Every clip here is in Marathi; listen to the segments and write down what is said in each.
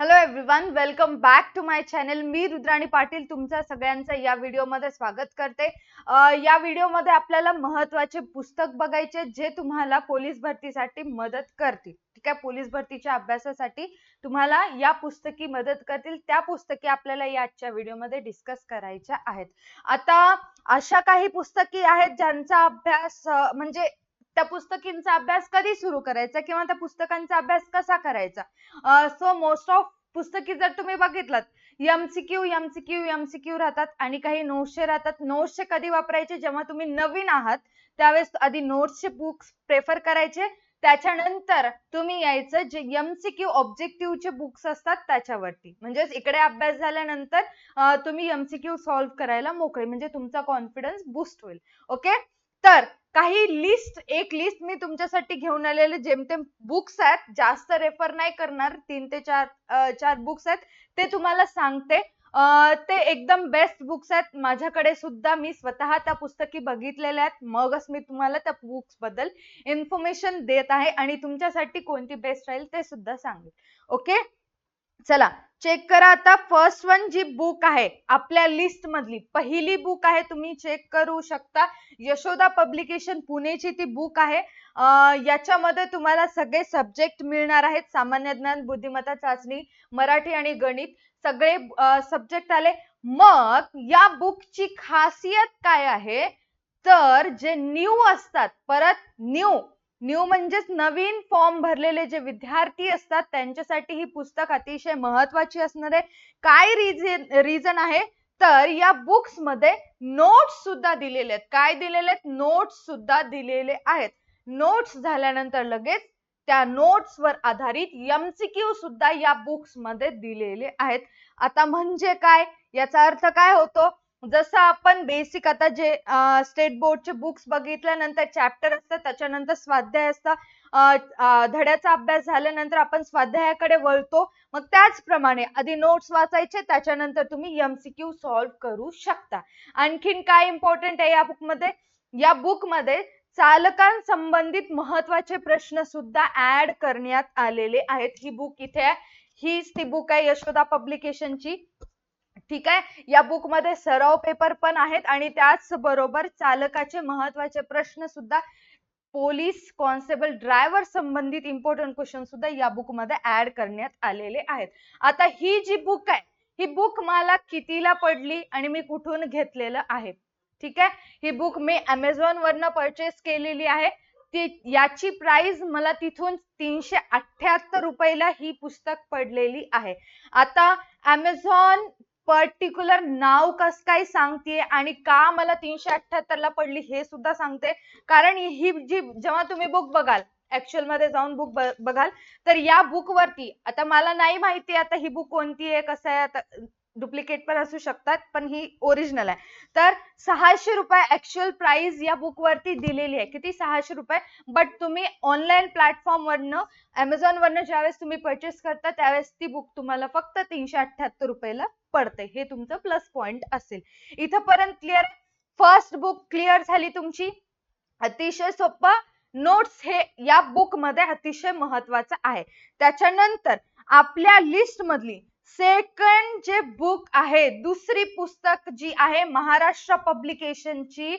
Hello everyone welcome back to my channel मी रुद्राणी पाटील तुमचं सगळ्यांचं या व्हिडिओमध्ये स्वागत करते. या व्हिडिओमध्ये आपल्याला महत्त्वाचे पुस्तक बघायचे जे तुम्हाला पोलीस भरतीसाठी मदत करतील. ठीक आहे? पोलीस भरतीच्या अभ्यासासाठी तुम्हाला या पुस्तकी मदत करतील. त्या पुस्तके आपल्याला या आजच्या व्हिडिओमध्ये डिस्कस करायच्या आहेत. आता अशा काही पुस्तकी आहेत ज्यांचा अभ्यास म्हणजे त्या पुस्तकींचा अभ्यास कधी सुरू करायचा किंवा त्या पुस्तकांचा अभ्यास कसा करायचा? सो मोस्ट ऑफ पुस्तकी जर तुम्ही बघितलात एमसीक्यू एमसीक्यू एमसीक्यू राहतात आणि काही नोट्सचे राहतात. नोट्सचे कधी वापरायचे? जेव्हा तुम्ही नवीन आहात त्यावेळेस आधी नोट्सचे बुक्स प्रेफर करायचे. त्याच्यानंतर तुम्ही यायचं जे एमसीक्यू ऑब्जेक्टिव्हचे बुक्स असतात त्याच्यावरती. म्हणजेच इकडे अभ्यास झाल्यानंतर तुम्ही एमसीक्यू सॉल्व्ह करायला मोकळे. म्हणजे तुमचा कॉन्फिडन्स बूस्ट होईल. ओके तर काही लिस्ट एक लिस्ट मी तुमच्यासाठी घेऊन आलेले जेमतेम बुक्स आहेत जास्त रेफर नाही करणार. तीन ते चार चार बुक्स आहेत. ते तुम्हाला सांगते. ते एकदम बेस्ट बुक्स आहेत. माझ्याकडे सुद्धा मी स्वतः त्या पुस्तकी बघितलेल्या आहेत. मगच मी तुम्हाला त्या बुक्सबद्दल इन्फॉर्मेशन देत आहे. आणि तुमच्यासाठी कोणती बेस्ट राहील ते सुद्धा सांगेल. ओके चला चेक करा आता फर्स्ट वन जी बुक आहे आपल्या लिस्ट मधली पहिली बुक आहे तुम्ही चेक करू शकता. यशोदा पब्लिकेशन पुणेची ती बुक आहे. याच्यामध्ये तुम्हाला सगळे सब्जेक्ट मिळणार आहेत सामान्य ज्ञान बुद्धिमत्ता चाचणी मराठी आणि गणित सगळे सब्जेक्ट आले. मग या बुकची खासियत काय आहे? तर जे न्यू असतात परत न्यू न्यू म्हणजेच नवीन फॉर्म भरलेले जे विद्यार्थी असतात त्यांच्यासाठी ही पुस्तक अतिशय महत्वाची असणार आहे. काय रिझन रिझन आहे? तर या बुक्समध्ये नोट्स सुद्धा दिलेले आहेत. काय दिलेले आहेत? नोट्स सुद्धा दिलेले आहेत. नोट्स झाल्यानंतर लगेच त्या नोट्स वर आधारित एमसीक्यू सुद्धा या बुक्समध्ये दिलेले आहेत. आता म्हणजे काय? याचा अर्थ काय होतो? जसं आपण बेसिक आता जे स्टेट बोर्डचे बुक्स बघितल्यानंतर चॅप्टर असतात त्याच्यानंतर स्वाध्याय असतं. धड्याचा अभ्यास झाल्यानंतर आपण स्वाध्यायाकडे वळतो. मग त्याचप्रमाणे आधी नोट्स वाचायचे त्याच्यानंतर तुम्ही एमसीक्यू सॉल्व्ह करू शकता. आणखीन काय इम्पॉर्टंट आहे या बुकमध्ये या बुकमध्ये चालकांसंबंधित महत्त्वाचे प्रश्न सुद्धा ऍड करण्यात आलेले आहेत. ही बुक इथे आहे. हीच ती बुक आहे यशोदा पब्लिकेशनची ठीक आहे? या बुकमध्ये सराव पेपर पण आहेत आणि त्याच बरोबर चालकाचे महत्त्वाचे प्रश्न सुद्धा पोलीस कॉन्स्टेबल ड्रायव्हर संबंधित इम्पॉर्टंट क्वेश्चन सुद्धा या बुकमध्ये ऍड करण्यात आलेले आहेत. आता ही जी बुक आहे ही बुक मला कितीला पडली आणि मी कुठून घेतलेलं आहे? ठीक आहे? ही बुक मी अमेझॉन वरनं परचेस केलेली आहे. ती याची प्राइस मला तिथून तीनशे अठ्ठ्याहत्तर रुपयाला ही पुस्तक पडलेली आहे. आता अमेझॉन पर्टिक्युलर नाव कस काय सांगतेय आणि का मला तीनशे अठ्याहत्तर ला पडली हे सुद्धा सांगते. कारण ही जी जेव्हा तुम्ही बुक बघाल ऍक्च्युअलमध्ये जाऊन बुक बघाल तर या बुक वरती आता मला नाही माहिती आता ही बुक कोणती आहे कसं आहे आता डुप्लिकेट पण असू शकतात पण ही ओरिजिनल आहे. तर सहाशे रुपये ऍक्च्युअल प्राइस या बुक वरती दिलेली आहे. किती? सहाशे रुपये. बट तुम्ही ऑनलाईन प्लॅटफॉर्म वरनं अमेझॉन वरनं ज्यावेळेस तुम्ही परचेस करता त्यावेळेस ती बुक तुम्हाला फक्त तीनशे अठ्ठ्याहत्तर रुपयाला पडते. हे तुमचं प्लस पॉइंट असेल. इथंपर्यंत क्लिअर फर्स्ट बुक क्लिअर झाली तुमची? अतिशय सोपं. नोट्स हे या बुकमध्ये अतिशय महत्वाचं आहे. त्याच्यानंतर आपल्या लिस्ट मधली सेकंड जे बुक आहे दुसरी पुस्तक जी आहे महाराष्ट्र पब्लिकेशनची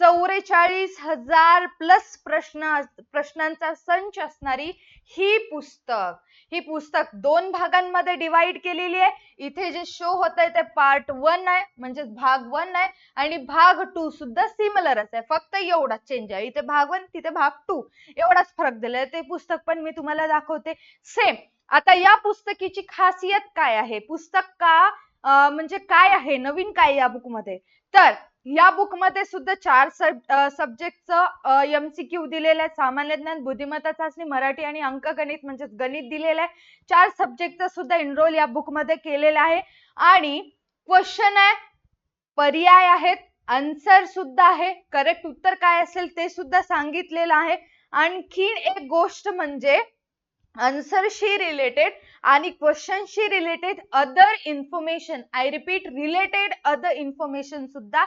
चौवेचाळीस हजार प्लस प्रश्न प्रश्नांचा संच असणारी ही पुस्तक. ही पुस्तक दोन भागांमध्ये डिवाइड केलेली आहे. इथे जे शो होत आहे ते पार्ट वन आहे म्हणजे भाग वन आहे. आणि भाग टू सुद्धा सिमिलरच आहे. फक्त एवढाच चेंज आहे. इथे भाग वन तिथे भाग टू एवढाच फरक दिलाय. ते पुस्तक पण मी तुम्हाला दाखवते. सेम आता या पुस्तकीची खासियत काय आहे? पुस्तक का म्हणजे काय आहे? नवीन काय या बुकमध्ये तर या बुकमध्ये सुद्धा चार सब सब्जेक्टचं एमसीक्यू दिलेलं आहे सामान्य ज्ञान बुद्धिमत्ता चाचणी मराठी आणि अंकगणित म्हणजेच गणित दिलेलं आहे चार सब्जेक्टचं सुद्धा एनरोल या बुकमध्ये आहे. आणि क्वेश्चन आहे पर्याय आहेत आन्सर सुद्धा आहे. करेक्ट उत्तर काय असेल ते सुद्धा सांगितलेलं आहे. आणखीन एक गोष्ट म्हणजे आन्सरशी रिलेटेड आणि क्वेश्चनशी related other information I repeat related other information सुद्धा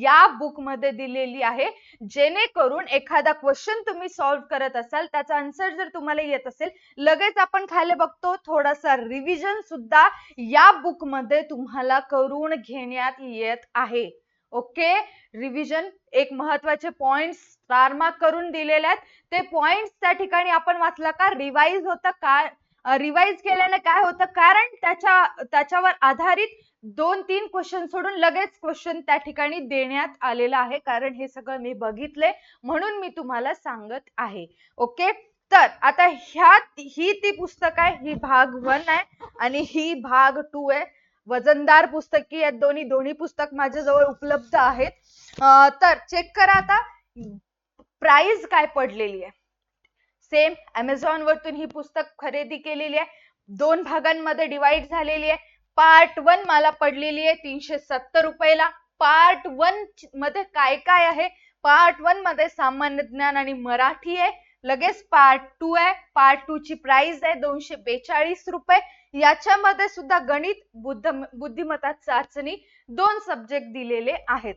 या बुकमध्ये दिलेली आहे. जेणेकरून एखादा क्वेश्चन तुम्ही सॉल्व्ह करत असाल त्याचा आन्सर जर तुम्हाला येत असेल लगेच आपण खाली बघतो थोडासा रिव्हिजन सुद्धा या बुकमध्ये तुम्हाला करून घेण्यात येत आहे. ओके? रिव्हिजन एक महत्त्वाचे पॉइंट्स स्टार मार्क करून दिलेले आहेत. ते पॉइंट्स त्या ठिकाणी आपण वाचला का? रिवाइज होतं का? रिवाइज केल्याने काय होतं? कारण त्याच्या त्याच्यावर आधारित दोन तीन क्वेश्चन सोडून लगेच क्वेश्चन त्या ठिकाणी देण्यात आलेला आहे. कारण हे सगळं मी बघितले म्हणून मी तुम्हाला सांगत आहे. ओके? तर आता ह्या ही ती पुस्तक आहे. ही भाग वन आहे आणि ही भाग टू आहे. वजनदार पुस्तकी या दोन्ही दोन्ही पुस्तक माझ्याजवळ उपलब्ध आहेत. तर चेक करा आता. प्राइस काय पडलेली आहे? सेम अमेझॉन वरतून ही पुस्तक खरेदी केलेली आहे. दोन भागांमध्ये डिवाइड झालेली आहे. पार्ट वन मला पडलेली आहे तीनशे सत्तर रुपयाला. पार्ट वनमध्ये काय काय आहे? पार्ट वनमध्ये सामान्य ज्ञान आणि मराठी आहे. लगेच पार्ट टू आहे. पार्ट टू ची प्राइस आहे दोनशे बेचाळीस रुपये. याच्यामध्ये सुद्धा गणित बुद्ध बुद्धिमत्ता चाचणी दोन सब्जेक्ट दिलेले आहेत.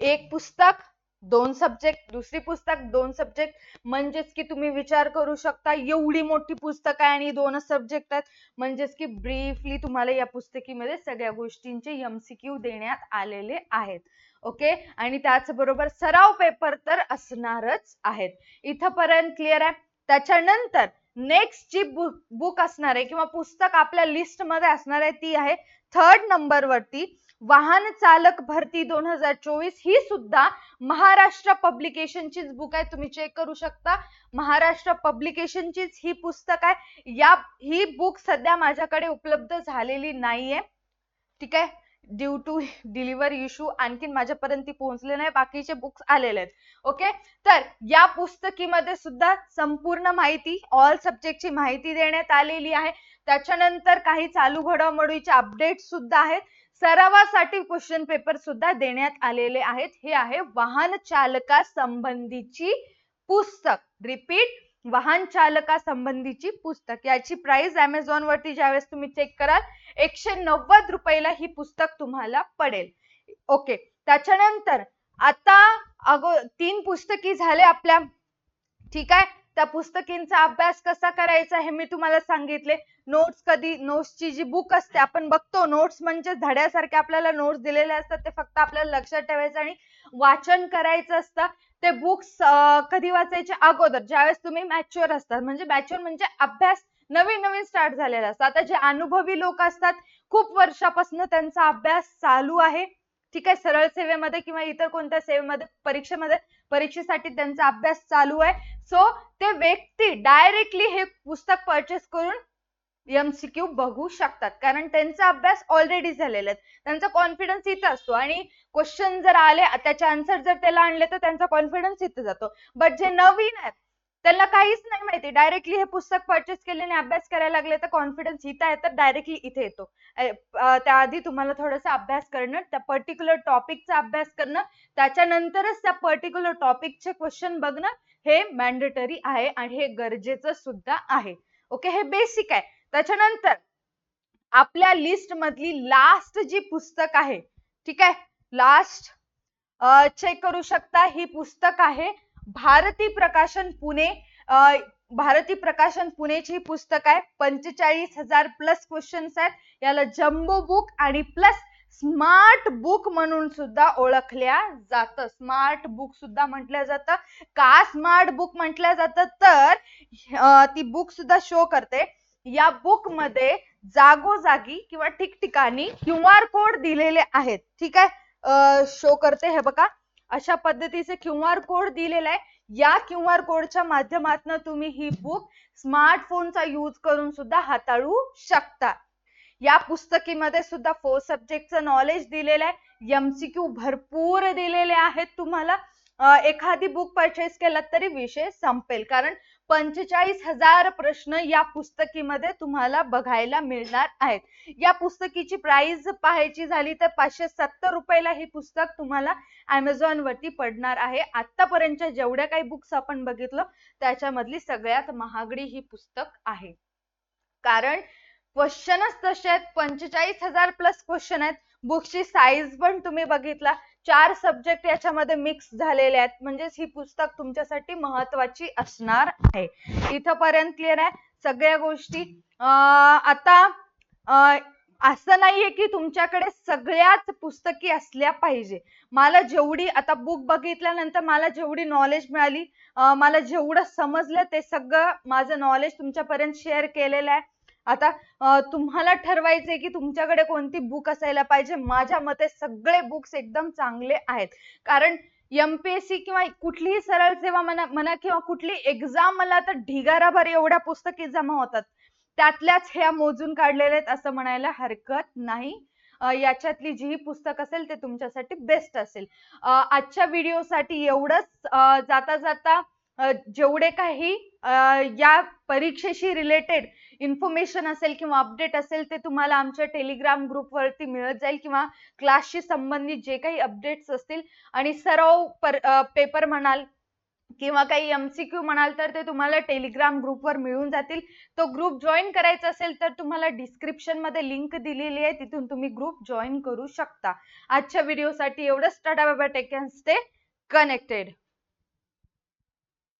एक पुस्तक दोन सब्जेक्ट दुसरी पुस्तक दोन सब्जेक्ट म्हणजेच की तुम्ही विचार करू शकता एवढी मोठी पुस्तक आहे आणि दोनच सब्जेक्ट आहेत. म्हणजेच की ब्रीफली तुम्हाला या पुस्तकीमध्ये सगळ्या गोष्टींचे एमसीक्यू देण्यात आलेले आहेत. ओके आणि त्याचबरोबर सराव पेपर तर असणारच आहेत. इथंपर्यंत क्लिअर आहे? त्याच्यानंतर नेक्स्ट जी बुक असणार आहे किंवा पुस्तक आपल्या लिस्टमध्ये असणार आहे ती आहे थर्ड नंबरवरती वाहन चालक भरती दोन हजार चोवीस ही सुद्धा महाराष्ट्र पब्लिकेशनचीच बुक आहे. तुम्ही चेक करू शकता. महाराष्ट्र पब्लिकेशनचीच ही पुस्तक आहे. या ही बुक सध्या माझ्याकडे उपलब्ध झालेली नाहीये. ठीक आहे? ड्यू टू डिलिव्हर इश्यू आणखीन माझ्यापर्यंत पोहोचले नाही. बाकीचे बुक्स आलेले आहेत. ओके तर या पुस्तकीमध्ये सुद्धा संपूर्ण माहिती ऑल सब्जेक्टची माहिती देण्यात आलेली आहे. त्याच्यानंतर काही चालू घडामोडीचे अपडेट सुद्धा आहेत. सरावासाठी क्वेश्चन पेपर सुद्धा देण्यात आलेले आहेत. हे आहे वाहन चालका संबंधीची पुस्तक. रिपीट वाहन चालका संबंधीची पुस्तक. याची प्राइस अमेझॉन वरती ज्यावेळेस तुम्ही चेक कराल एकशे नव्वद रुपयाला ही पुस्तक तुम्हाला पडेल. ओके त्याच्यानंतर आता अगो तीन पुस्तकी झाले आपल्या. ठीक आहे? त्या पुस्तकींचा अभ्यास कसा करायचा हे मी तुम्हाला सांगितले. नोट्स कधी नोट्सची जी बुक असते आपण बघतो नोट्स म्हणजे धड्यासारखे आपल्याला नोट्स दिलेले असतात ते फक्त आपल्याला लक्षात ठेवायचं आणि वाचन करायचं असतं. ते बुक्स कधी वाचायचे अगोदर ज्यावेळेस तुम्ही मॅच्युअर असतात म्हणजे मॅच्युअर म्हणजे अभ्यास नवीन नवीन स्टार्ट झालेला असतो. आता जे अनुभवी लोक असतात खूप वर्षापासून त्यांचा अभ्यास चालू आहे. ठीक आहे सरळ सेवेमध्ये किंवा इतर कोणत्या सेवेमध्ये परीक्षेमध्ये परीक्षेसाठी त्यांचा अभ्यास चालू आहे. सो ते व्यक्ती डायरेक्टली हे पुस्तक परचेस करून एमसीक्यू बघू शकतात. कारण त्यांचा अभ्यास ऑलरेडी झालेला आहे. त्यांचा कॉन्फिडन्स इथं असतो. आणि क्वेश्चन जर आले त्याचे आन्सर जर त्याला आणले तर त्यांचा कॉन्फिडन्स इथं जातो. बट जे नवीन आहेत त्यांना काहीच नाही माहिती. डायरेक्टली हे पुस्तक परचेस केल्याने अभ्यास करायला लागले तर कॉन्फिडन्स इथं आहे तर डायरेक्टली इथे येतो. त्याआधी तुम्हाला थोडासा अभ्यास करणं त्या पर्टिक्युलर टॉपिकचा अभ्यास करणं त्याच्यानंतरच त्या पर्टिक्युलर टॉपिकचे क्वेश्चन बघणं हे मॅन्डेटरी आहे आणि हे गरजेचं सुद्धा आहे. ओके हे बेसिक आहे. त्याच्यानंतर आपल्या लिस्ट मधली लास्ट जी पुस्तक आहे ठीक आहे? लास्ट चेक करू शकता ही पुस्तक आहे भारती प्रकाशन पुणे भारती प्रकाशन पुणेची पुस्तक आहे. पंचेचाळीस हजार प्लस क्वेश्चन्स आहेत. याला जम्बो बुक आणि प्लस स्मार्ट बुक म्हणून सुद्धा ओळखल्या जातं. स्मार्ट बुक सुद्धा म्हटलं जातं. का स्मार्ट बुक म्हटलं जातं? तर ती बुक सुद्धा शो करते. या बुकमध्ये जागोजागी किंवा ठिकठिकाणी क्यू आर कोड दिलेले आहेत. ठीक आहे? शो करते हे बघा. अशा पद्धतीचे क्यू आर कोड दिलेला आहे. या क्यू आर कोडच्या माध्यमातून तुम्ही ही बुक स्मार्टफोनचा यूज करून सुद्धा हाताळू शकता. या पुस्तकीमध्ये सुद्धा फोर सब्जेक्टचं नॉलेज दिलेलं आहे. एमसीक्यू भरपूर दिलेले आहेत तुम्हाला. एखादी बुक परचेस केला तरी विषय संपेल. कारण पंचेचाळीस हजार प्रश्न या पुस्तकीमध्ये तुम्हाला बघायला मिळणार आहेत. या पुस्तकीची प्राइस पाहायची झाली तर पाचशे सत्तर रुपयाला हे पुस्तक तुम्हाला अमेझॉन वरती पडणार आहे. आतापर्यंतच्या जेवढ्या काही बुक्स आपण बघितलं त्याच्यामधली सगळ्यात महागडी ही पुस्तक आहे. कारण क्वेश्चनच तसे आहेत. पंचेचाळीस हजार प्लस क्वेश्चन आहेत. बुकची साईज पण तुम्ही बघितला. चार सब्जेक्ट याच्यामध्ये मिक्स झालेले आहेत. म्हणजेच ही पुस्तक तुमच्यासाठी महत्वाची असणार आहे. इथंपर्यंत क्लिअर आहे. सगळ्या गोष्टी आता असं नाहीये की तुमच्याकडे सगळ्याच पुस्तकी असल्या पाहिजे. मला जेवढी आता बुक बघितल्यानंतर मला जेवढी नॉलेज मिळाली मला जेवढं समजलं ते सगळं माझं नॉलेज तुमच्यापर्यंत शेअर केलेलं आहे. आता तुम्हाला ठरवायचंय की तुमच्याकडे कोणती बुक असायला पाहिजे. माझ्या मते सगळे बुक्स एकदम चांगले आहेत. कारण एमपीएससी किंवा कुठलीही सरळ सेवा म्हणा म्हणा किंवा कुठली एक्झाम मला तर ढिगाराभर एवढ्या पुस्तकी जमा होतात. त्यातल्याच ह्या मोजून काढलेल्या आहेत असं म्हणायला हरकत नाही. याच्यातली जी ही पुस्तक असेल ते तुमच्यासाठी बेस्ट असेल. आजच्या व्हिडिओसाठी एवढंच जाता जाता जेवढे काही या परीक्षेशी रिलेटेड इन्फॉर्मेशन असेल किंवा अपडेट असेल ते तुम्हाला आमच्या टेलिग्राम ग्रुपवरती मिळत जाईल किंवा क्लासशी संबंधित जे काही अपडेट्स असतील आणि सराव पर पेपर म्हणाल किंवा काही एमसीक्यू म्हणाल तर ते तुम्हाला टेलिग्राम ग्रुपवर मिळून जातील. तो ग्रुप जॉईन करायचा असेल तर तुम्हाला डिस्क्रिप्शनमध्ये लिंक दिलेली आहे तिथून तुम्ही ग्रुप जॉईन करू शकता. आजच्या व्हिडिओसाठी एवढंच. टाटा बाबा टेक स्टे कनेक्टेड